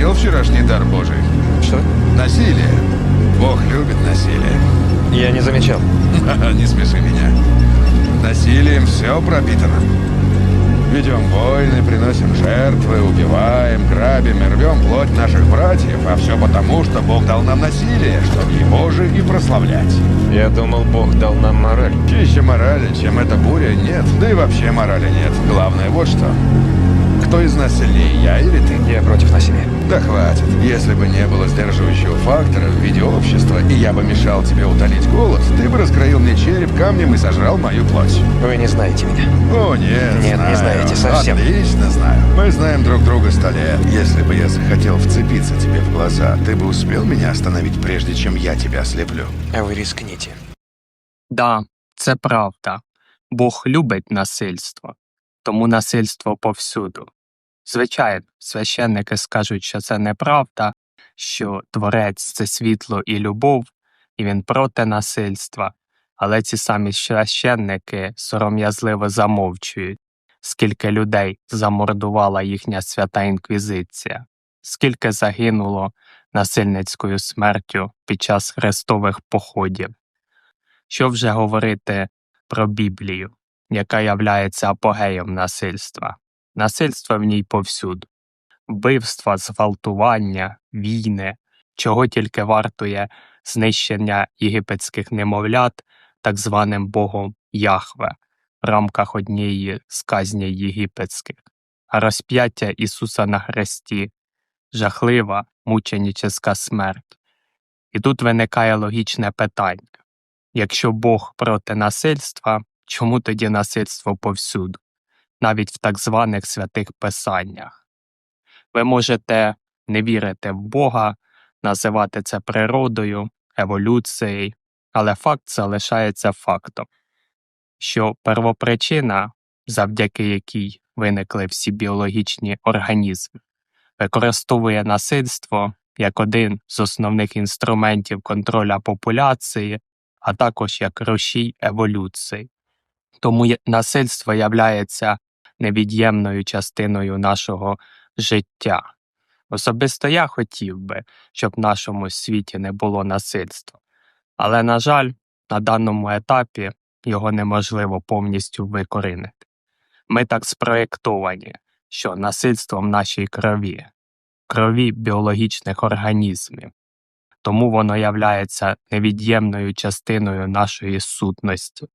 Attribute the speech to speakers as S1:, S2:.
S1: оценил вчерашний дар Божий?
S2: Что?
S1: Насилие. Бог любит насилие.
S2: Я не замечал.
S1: Не смеши меня. Насилием все пропитано. Ведем войны, приносим жертвы, убиваем, грабим и рвем плоть наших братьев, а все потому, что Бог дал нам насилие, чтобы его же и прославлять.
S2: Я думал, Бог дал нам мораль.
S1: Чище морали, чем эта буря, нет. Да и вообще морали нет. Главное вот что. Кто из нас сильнее, я или ты?
S2: Я против насилия.
S1: Да хватит. Если бы не было сдерживающего фактора в виде общества, и я бы мешал тебе утолить голод, ты бы раскроил мне череп камнем и сожрал мою плоть.
S2: Вы не знаете меня.
S1: О, нет,
S2: Нет, не
S1: знаю.
S2: знаете совсем.
S1: Отлично знаю. Мы знаем друг друга сто лет. Если бы я захотел вцепиться тебе в глаза, ты бы успел меня остановить, прежде чем я тебя ослеплю.
S2: А вы рискните.
S3: Да, це правда. Бог любить насильство, тому насильство повсюду. Звичайно, священники скажуть, що це неправда, що творець це світло і любов, і він проти насильства, але ці самі священники сором'язливо замовчують, скільки людей замордувала їхня свята інквізиція, скільки загинуло насильницькою смертю під час хрестових походів. Що вже говорити про Біблію, яка являється апогеєм насильства? Насильство в ній повсюду. Вбивства, зґвалтування, війни, чого тільки вартує знищення єгипетських немовлят так званим богом Яхве в рамках однієї з казней єгипетських, а розп'яття Ісуса на хресті, жахлива мученіческа смерть. І тут виникає логічне питання. Якщо Бог проти насильства, чому тоді насильство повсюду, навіть в так званих святих писаннях? Ви можете не вірити в Бога, називати це природою, еволюцією, але факт залишається фактом, що первопричина, завдяки якій виникли всі біологічні організми, використовує насильство як один з основних інструментів контроля популяції а також як рушій еволюції. Тому насильство являється невід'ємною частиною нашого життя. Особисто я хотів би, щоб в нашому світі не було насильства, але, на жаль, на даному етапі його неможливо повністю викорінити. Ми так спроєктовані, що насильство в нашій крові, крові біологічних організмів тому воно являється невід'ємною частиною нашої сутності.